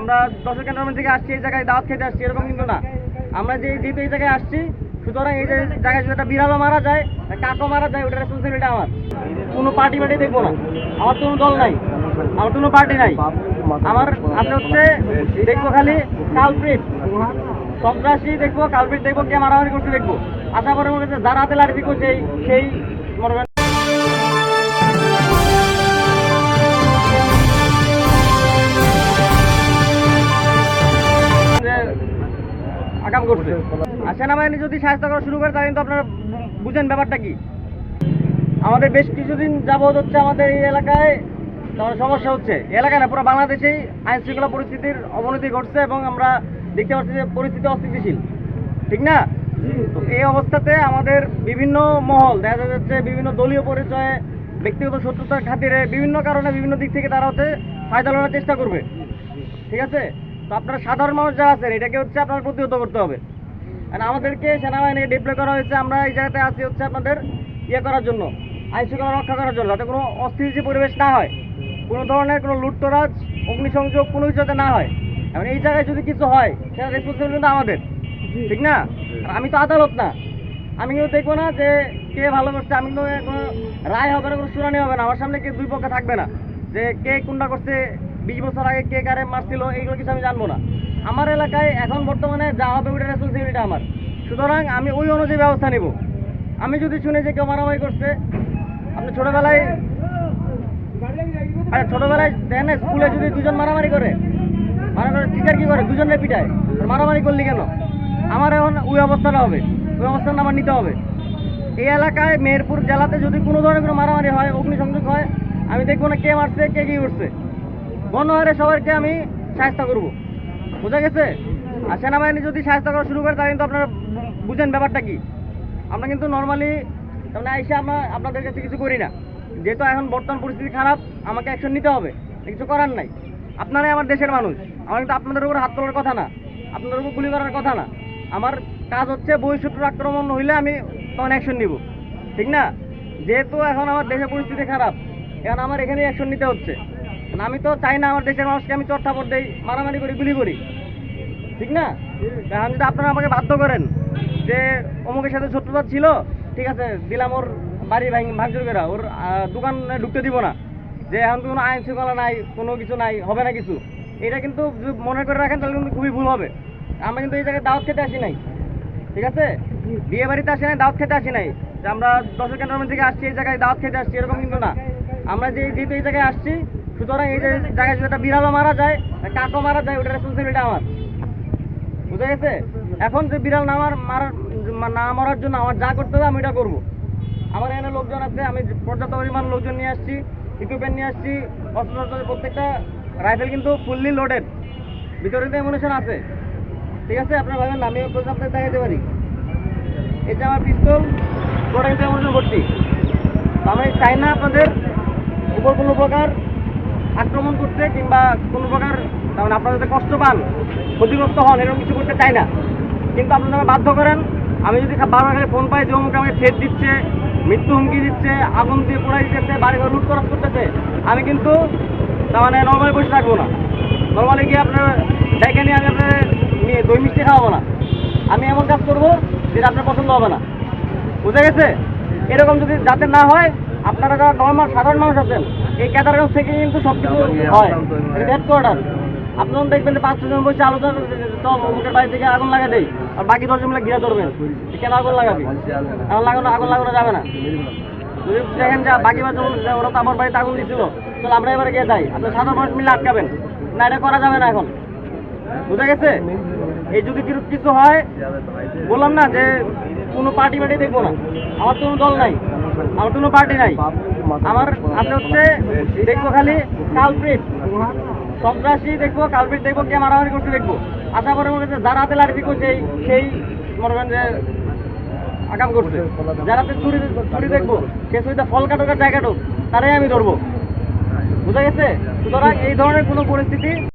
আমরা দশের ক্যান্টনমেন্ট থেকে আসছি, এই জায়গায় দাওয়াত খেতে আসছি, এরকম কিন্তু না। আমরা যে যেহেতু এই জায়গায় আসছি, সুতরাং এই জায়গায় যদি একটা বিড়ালও মারা যায়, কাকও মারা যায় ওটা রেসপন্সিবিলিটি আমার। কোনো পার্টি পার্টি দেখব না। আমার কোনো দল নাই। আমার কোনো পার্টি নাই। আমার আছে হচ্ছে, দেখব খালি কালপ্রিট সন্ত্রাসী দেখব কালপ্রিট দেখব, কে মারামারি করছে দেখব। আশা করি মনে হচ্ছে যার হাতে লাঠি দিকো সেই সেই মনে করছে। আর সেনাবাহিনী যদি করা শুরু করে, তাহলে কিন্তু আপনারা বুঝেন ব্যাপারটা কি। আমাদের বেশ কিছুদিন যাবৎ হচ্ছে আমাদের এই এলাকায় সমস্যা হচ্ছে। না, পুরো বাংলাদেশেই আইন শৃঙ্খলা পরিস্থিতির অবনতি ঘটছে এবং আমরা দেখতে পাচ্ছি যে পরিস্থিতি অস্থিতিশীল। ঠিক না? এই অবস্থাতে আমাদের বিভিন্ন মহল, দেখা যাচ্ছে বিভিন্ন দলীয় পরিচয়ে, ব্যক্তিগত শত্রুতার খাতিরে বিভিন্ন কারণে বিভিন্ন দিক থেকে তারা হচ্ছে ফায়দা লড়ার চেষ্টা করবে। ঠিক আছে? তো আপনারা সাধারণ মানুষ যারা আছেন এটাকে হচ্ছে আপনার প্রতিহত করতে হবে। আর আমাদেরকে সেনাবাহিনীকে ডিপ্লয় করা হয়েছে আমরা এই জায়গাতে আছি হচ্ছে আপনাদের ইয়ে করার জন্য আইন শৃঙ্খলা রক্ষা করার জন্য যাতে কোনো অস্থিতিশীল পরিবেশ না হয় কোনো ধরনের কোনো লুটতরাজ অগ্নিসংযোগ কোনো কিছু যাতে না হয়। এখন এই জায়গায় যদি কিছু হয় সেটা রেসপন্সিবিলিটি কিন্তু আমাদের ঠিক না? আর আমি তো আদালত না। আমি কিন্তু দেখব না যে কে ভালো করছে আমি কিন্তু কোনো রায় হবে না কোনো শুনানি হবে না আমার সামনে কে দুই পক্ষে থাকবে না। যে কে কোনটা করছে বিশ বছর আগে কে কারে মারছিল, এইগুলো কিছু আমি জানব না। আমার এলাকায় এখন বর্তমানে যা হবে ওইটা রেসপন্সিবিলিটি আমার। সুতরাং আমি ওই অনুযায়ী ব্যবস্থা নেব। আমি যদি শুনে যে কেউ মারামারি করছে, আপনি ছোটবেলায় আরে ছোটবেলায় দেখেন না, স্কুলে যদি দুজন মারামারি করে, মারামারি টিচার কি করে? দুজনে পিটায়। মারামারি করলি কেন? আমার এখন ওই অবস্থাটা হবে। ওই অবস্থাটা আমার নিতে হবে। এই এলাকায় মেহেরপুর জেলাতে যদি কোনো ধরনের কোনো মারামারি হয়, অগ্নিসংযোগ হয়, আমি দেখব না কে মারছে, কে কি করছে। গণহারে সবাইকে আমি সাহায্য করব। বোঝা গেছে? আর সেনাবাহিনী যদি সাহায্য করা শুরু করে, তাহলে কিন্তু আপনারা বুঝেন ব্যাপারটা কি? আমরা কিন্তু নর্মালি মানে আইসা আমরা আপনাদের কাছে কিছু করি না। যেহেতু এখন বর্তমান পরিস্থিতি খারাপ, আমাকে অ্যাকশন নিতে হবে। কিছু করার নাই। আপনারাই আমার দেশের মানুষ। আমার কিন্তু আপনাদের উপর হাত তোলার কথা না। আপনাদের উপর গুলি করার কথা না। আমার কাজ হচ্ছে বহিঃশত্রুর আক্রমণ হইলে আমি তখন অ্যাকশন নিব। ঠিক না? যেহেতু এখন আমার দেশের পরিস্থিতি খারাপ, এখন আমার এখানেই অ্যাকশন নিতে হচ্ছে। আমি তো চাই না আমার দেশের মানুষকে আমি চর্চাপট দেই, মারামারি করি, গুলি করি। ঠিক না? এখন যদি আপনারা আমাকে বাধ্য করেন যে অমুকের সাথে শত্রুতা ছিল, ঠিক আছে, দিলাম ওর বাড়ি ভাঙ, ভাঙচুর করা ওর দোকানে ঢুকতে দিব না। যে এখন কোনো আইন শৃঙ্খলা নাই, কোনো কিছু নাই, হবে না কিছু। এটা কিন্তু মনে করে রাখেন, তাহলে কিন্তু খুবই ভুল হবে। আমরা কিন্তু এই জায়গায় দাওয়াত খেতে আসি নাই। ঠিক আছে? বিয়ে বাড়িতে আসি নাই, দাওয়াত খেতে আসি নাই। যে আমরা দশের ক্যান্টনমেন্ট থেকে আসছি, এই জায়গায় দাওয়াত খেতে আসছি, এরকম কিন্তু না। আমরা যে যেহেতু এই জায়গায় আসছি সুতরাং এই যে জায়গায় যদি একটা বিড়ালও মারা যায় কাকও মারা যায়, ওটা রেসপন্সিবিলিটি আমার। বুঝা গেছে? এখন যে বিড়াল না মারার না মরার জন্য আমার যা করতে হবে, আমি এটা করব। আমার এখানে লোকজন আছে, আমি পর্যাপ্ত পরিমাণ লোকজন নিয়ে আসছি ইকুইপমেন্ট নিয়ে আসছি অস্ত্র প্রত্যেকটা রাইফেল কিন্তু ফুললি লোডেড ভিতরে তো এমুনেশন আছে। ঠিক আছে? আপনার ভাবেন না, আমি আপনাকে দেখাতে পারি। এই যে আমার পিস্তল পুরোটা কিন্তু এমুনেশন ভর্তি। আমি চাই না আপনাদের উপর কোনো প্রকার আক্রমণ করতে কিংবা কোনো প্রকার, তার মানে আপনারা যাতে কষ্ট পান, ক্ষতিগ্রস্ত হন, এরকম কিছু করতে চাই না। কিন্তু আপনারা আমাকে বাধ্য করেন, আমি যদি বারবার খালি ফোন পাই যে অমুক আমাকে ঠেট দিচ্ছে, মৃত্যু হুমকি দিচ্ছে, আগুন দিয়ে পোড়াই দিতেছে বাড়ি ঘর লুট খরচ করতেছে, আমি কিন্তু তার মানে নর্মালি বসে থাকব না। নর্মালি গিয়ে আপনার ডেকে নিয়ে আমি আপনার নিয়ে দই মিষ্টি খাওয়াবো না। আমি এমন কাজ করব যেটা আপনার পছন্দ হবে না। বুঝে গেছে? এরকম যদি যাতে না হয় আপনারা যারা নর্মাল সাধারণ মানুষ আছেন এই কেদারগঞ্জ থেকে কিন্তু সব কিছু হয়। হেডকোয়ার্টার আপনারা দেখবেন যে পাঁচ ছজন বসে আলোচনা যে বাড়ি থেকে আগুন লাগা দেই আর বাকি দশজন মিলে ঘিরে ধরবেন। কেন আগুন লাগাবি? আগুন লাগানো আগুন লাগানো যাবে না? যদি দেখেন যে বাকি ওরা তো আমার বাড়িতে আগুন দিছিল। তাহলে আমরা এবারে গিয়ে যাই। আপনার সাধারণ মানুষ মিলে আটকাবেন। না এটা করা যাবে না এখন। বুঝা গেছে? এই যদি কিছু কিছু হয় বললাম না যে কোনো পার্টি পার্টি দেখব না। আমার তো কোনো দল নাই। আমার কোনো পার্টি নাই। আমার হচ্ছে দেখব খালি কালপ্রিট সন্ত্রাসী দেখব কালপ্রিট দেখব, কে মারামারি করছে দেখব। আশা করি মনে যার হাতে লাঠি দিকো সেই মনে করেন যে আকাম করছে। যার চুরি চুরি দেখব সে চুরিতে ফল কাটুকার জায়গাটুক তারাই আমি ধরবো। বুঝা গেছে? সুতরাং এই ধরনের কোনো পরিস্থিতি